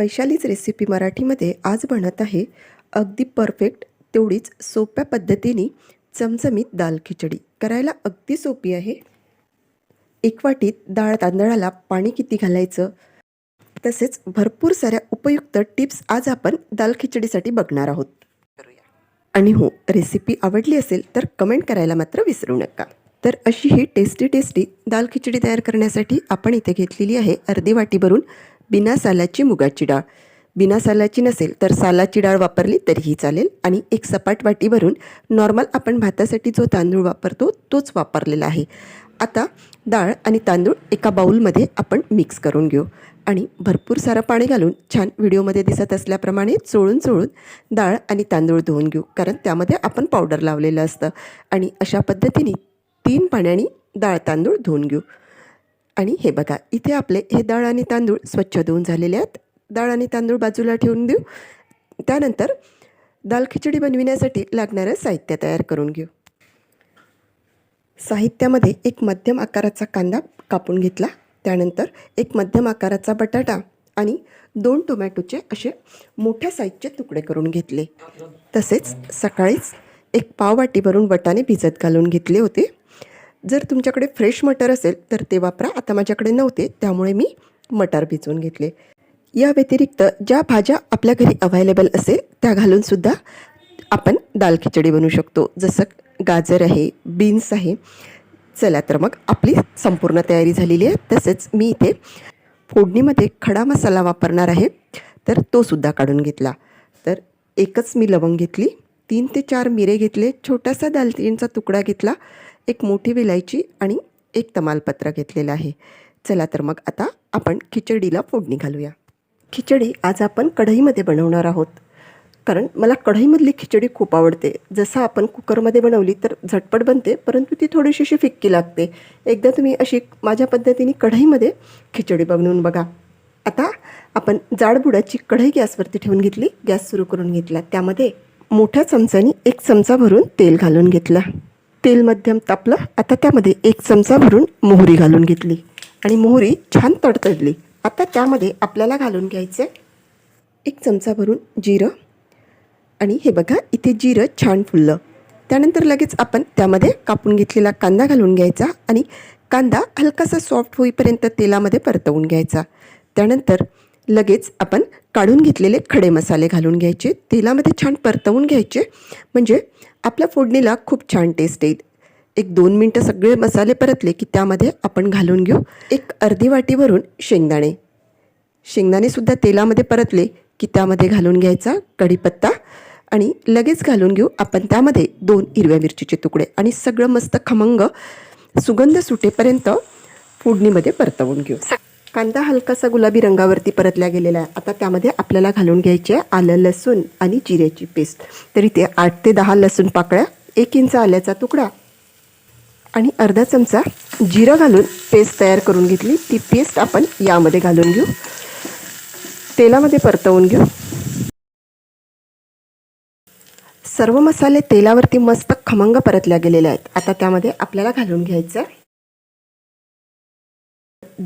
वैशालीच recipe मराठीमध्ये आज बनत आहे अगदी परफेक्ट तेवढीच सोप्या पद्धतीने चमचमीत दाल खिचडी. करायला अगदी सोपी आहे. एक वाटीत डाळ तांदळाला पाणी किती घालायचं? तसेच भरपूर साऱ्या उपयुक्त टिप्स आज आपण दाल खिचडीसाठी बघणार आहोत. आणि हो रेसिपी आवडली असेल तर कमेंट करायला मात्र विसरू नका. तर अशी ही टेस्टी टेस्टी दाल खिचडी तयार करण्यासाठी आपण इथे घेतलेली आहे अर्धी वाटी भरून बिना सालाची मुगाची डाळ. बिना सालाची नसेल तर सालाची डाळ वापरली तरीही चालेल. आणि एक सपाट वाटी भरून नॉर्मल आपण भातासाठी जो तांदूळ वापरतो तोच वापरलेला आहे. आता डाळ आणि तांदूळ एका बाऊलमध्ये आपण मिक्स करून घेऊ. आणि भरपूर सारं पाणी घालून छान व्हिडिओमध्ये दिसत असल्याप्रमाणे चोळून चोळून डाळ आणि तांदूळ धुवून घेऊ. कारण त्यामध्ये आपण पावडर लावलेलं असतं. आणि अशा पद्धतीने तीन पाण्याने डाळ तांदूळ धुवून घेऊ. आणि हे बघा इथे आपले हे डाळ आणि तांदूळ स्वच्छ धुवून झालेले आहेत. डाळ आणि तांदूळ बाजूला ठेवून देऊ. त्यानंतर दाल खिचडी बनविण्यासाठी लागणारं साहित्य तयार करून घेऊ. साहित्यामध्ये एक मध्यम आकाराचा कांदा कापून घेतला. त्यानंतर एक मध्यम आकाराचा बटाटा आणि दोन टोमॅटोचे असे मोठ्या साईजचे तुकडे करून घेतले. तसेच सकाळीच एक पाववाटी भरून वटाणे भिजत घालून घेतले होते. जर तुमच्याकडे फ्रेश मटर असेल तर ते वापरा. आता माझ्याकडे नव्हते त्यामुळे मी मटार भिजवून घेतले. या व्यतिरिक्त ज्या भाज्या आपल्या घरी अवेलेबल असेल त्या घालूनसुद्धा आपण दाल खिचडी बनवू शकतो. जसं गाजर आहे बीन्स आहे. चला तर मग आपली संपूर्ण तयारी झालेली आहे. तसेच मी इथे फोडणीमध्ये खडा मसाला वापरणार आहे. तर तो सुद्धा काढून घेतला. तर एकच मी लवंग घेतली. तीन ते चार मिरे घेतले. छोटासा दालचिनीचा तुकडा घेतला. एक मोठी विलायची आणि एक तमालपत्र घेतलेलं आहे. चला तर मग आता आपण खिचडीला फोडणी घालूया. खिचडी आज आपण कढईमध्ये बनवणार आहोत. कारण मला कढईमधली खिचडी खूप आवडते. जसं आपण कुकरमध्ये बनवली तर झटपट बनते परंतु ती थोडीशी अशी फिक्की लागते. एकदा तुम्ही अशी माझ्या पद्धतीने कढईमध्ये खिचडी बनवून बघा. आता आपण जाडबुडाची कढई गॅसवरती ठेवून घेतली. गॅस सुरू करून घेतला. त्यामध्ये मोठ्या चमचानी एक चमचा भरून तेल घालून घेतला. तेल मध्यम तापलं आता त्यामध्ये एक चमचा भरून मोहरी घालून घेतली. आणि मोहरी छान तडतडली. आता त्यामध्ये आपल्याला घालून घ्यायचं एक चमचा भरून जिरं. आणि हे बघा इथे जिरं छान फुललं. त्यानंतर लगेच आपण त्यामध्ये कापून घेतलेला कांदा घालून घ्यायचा आणि कांदा हलकासा सॉफ्ट होईपर्यंत तेलामध्ये परतवून घ्यायचा. त्यानंतर लगेच आपण काढून घेतलेले खडे मसाले घालून घ्यायचे. तेलामध्ये छान परतवून घ्यायचे. म्हणजे आपल्या फोडणीला खूप छान टेस्ट येईल. एक दोन मिनटं सगळे मसाले परतले की त्यामध्ये आपण घालून घेऊ. एक अर्धी वाटी भरून शेंगदाणे शेंगदाणेसुद्धा तेलामध्ये परतले की त्यामध्ये घालून घ्यायचा कढीपत्ता आणि लगेच घालून घेऊ आपण त्यामध्ये दोन हिरव्या मिरचीचे तुकडे आणि सगळं मस्त खमंग सुगंध सुटेपर्यंत फोडणीमध्ये परतवून घेऊ. कांदा हलकासा गुलाबी रंगावरती परतल्या गेलेला आहे. आता त्यामध्ये आपल्याला घालून घ्यायचे आहे आलं लसूण आणि जिऱ्याची पेस्ट. तर इथे आठ ते दहा लसूण पाकळ्या एक इंच आल्याचा तुकडा आणि अर्धा चमचा जिरं घालून पेस्ट तयार करून घेतली. ती पेस्ट आपण यामध्ये घालून घेऊ. तेलामध्ये परतवून घेऊ. सर्व मसाले तेलावरती मस्त खमंग परतल्या गेलेले आहेत. आता त्यामध्ये आपल्याला घालून घ्यायचं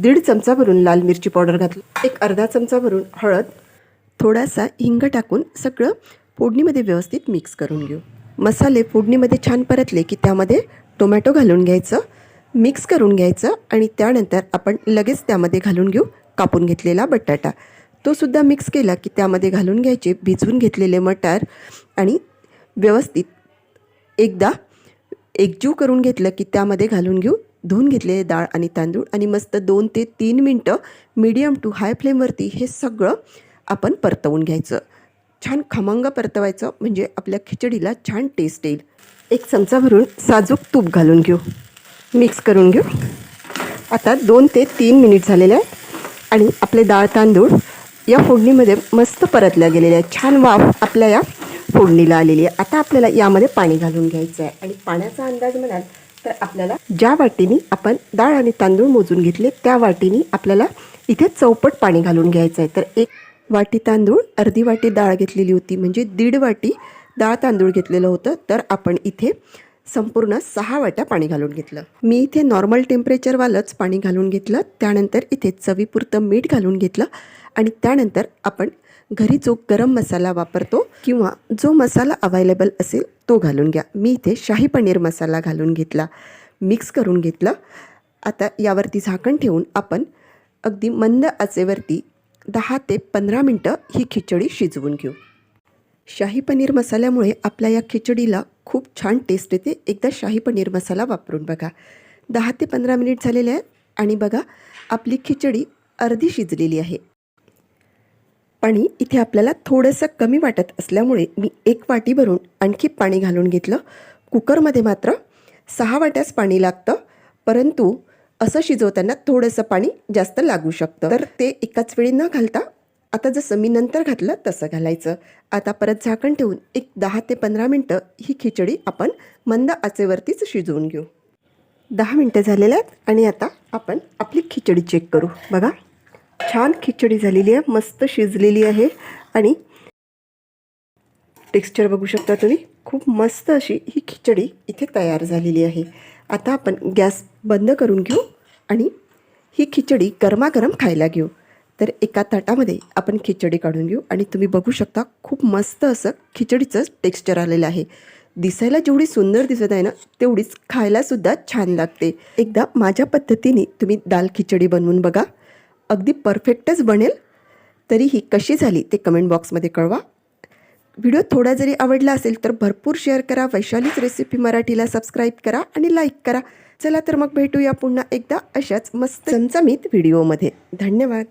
दीड चमचा भरून लाल मिरची पावडर घातली. एक अर्धा चमचा भरून हळद थोडासा हिंग टाकून सगळं फोडणीमध्ये व्यवस्थित मिक्स करून घेऊ. मसाले फोडणीमध्ये छान परतले की त्यामध्ये टोमॅटो घालून घ्यायचं मिक्स करून घ्यायचं आणि त्यानंतर आपण लगेच त्यामध्ये घालून घेऊ कापून घेतलेला बटाटा. तो सुद्धा मिक्स केला की त्यामध्ये घालून घ्यायचे भिजवून घेतलेले मटार आणि व्यवस्थित एकदा एकजीव करून घेतलं की त्यामध्ये घालून घेऊ धुवून घेतलेले डाळ आणि तांदूळ आणि मस्त दोन ते तीन मिनटं मीडियम टू हाय फ्लेमवरती हे सगळं आपण परतवून घ्यायचं. छान खमंग परतवायचं म्हणजे आपल्या खिचडीला छान टेस्ट येईल. एक चमचा भरून साजूक तूप घालून घेऊ. मिक्स करून घेऊ. आता दोन ते तीन मिनिट झालेले आहेत आणि आपले डाळ तांदूळ या फोडणीमध्ये मस्त परतल्या गेलेल्या आहेत. छान वाफ आपल्या या फोडणीला आलेली आहे. आता आपल्याला यामध्ये पाणी घालून घ्यायचं आहे. आणि पाण्याचा अंदाज म्हणाल तर आपल्याला ज्या वाटीनी आपण डाळ आणि तांदूळ मोजून घेतले त्या वाटीने आपल्याला इथे चौपट पाणी घालून घ्यायचं आहे. तर एक वाटी तांदूळ अर्धी वाटी डाळ घेतलेली होती. म्हणजे दीड वाटी डाळ तांदूळ घेतलेलं होतं. तर आपण इथे संपूर्ण सहा वाट्या पाणी घालून घेतलं. मी इथे नॉर्मल टेम्परेचरवालंच पाणी घालून घेतलं. त्यानंतर इथे चवीपुरतं मीठ घालून घेतलं. आणि त्यानंतर आपण घरी जो गरम मसाला वापरतो किंवा जो मसाला अवेलेबल असेल तो घालून घ्या. मी इथे शाही पनीर मसाला घालून घेतला मिक्स करून घेतलं. आता यावरती झाकण ठेवून आपण अगदी मंद आचेवरती दहा ते पंधरा मिनटं ही खिचडी शिजवून घेऊ. शाही पनीर मसाल्यामुळे आपल्या या खिचडीला खूप छान टेस्ट येते. एकदा शाही पनीर मसाला वापरून बघा. दहा ते पंधरा मिनिट झालेले आहे आणि बघा आपली खिचडी अर्धी शिजलेली आहे. पाणी इथे आपल्याला थोडंसं कमी वाटत असल्यामुळे मी एक वाटी भरून आणखी पाणी घालून घेतलं. कुकरमध्ये मात्र सहा वाट्यास पाणी लागतं परंतु असं शिजवताना थोडंसं पाणी जास्त लागू शकतं. तर ते एकाच वेळी न घालता आता जसं मी नंतर घातलं तसं घालायचं. आता परत झाकण ठेवून एक दहा ते पंधरा मिनटं ही खिचडी आपण मंद आचेवरतीच शिजवून घेऊ. दहा मिनटं झालेल्या आहेत आणि आता आपण आपली खिचडी चेक करू. बघा. छान खिचडी झालेली आहे मस्त शिजलेली आहे. आणि टेक्स्चर बघू शकता तुम्ही खूप मस्त अशी ही खिचडी इथे तयार झालेली आहे. आता आपण गॅस बंद करून घेऊ आणि ही खिचडी गरमागरम खायला घेऊ. तर एका ताटामध्ये आपण खिचडी काढून घेऊ आणि तुम्ही बघू शकता खूप मस्त असं खिचडीचं टेक्स्चर आलेलं आहे. दिसायला जेवढी सुंदर दिसत आहे ना तेवढीच खायलासुद्धा छान लागते. एकदा माझ्या पद्धतीने तुम्ही दाल खिचडी बनवून बघा. अगदी परफेक्टच बनेल तरी ही कशी झाली ते कमेंट बॉक्समध्ये कळवा. व्हिडिओ थोडा जरी आवडला असेल तर भरपूर शेअर करा वैशालीच रेसिपी मराठीला सबस्क्राईब करा आणि लाईक करा. चला तर मग भेटूया पुन्हा एकदा अशाच मस्त चमचमीत व्हिडिओमध्ये धन्यवाद.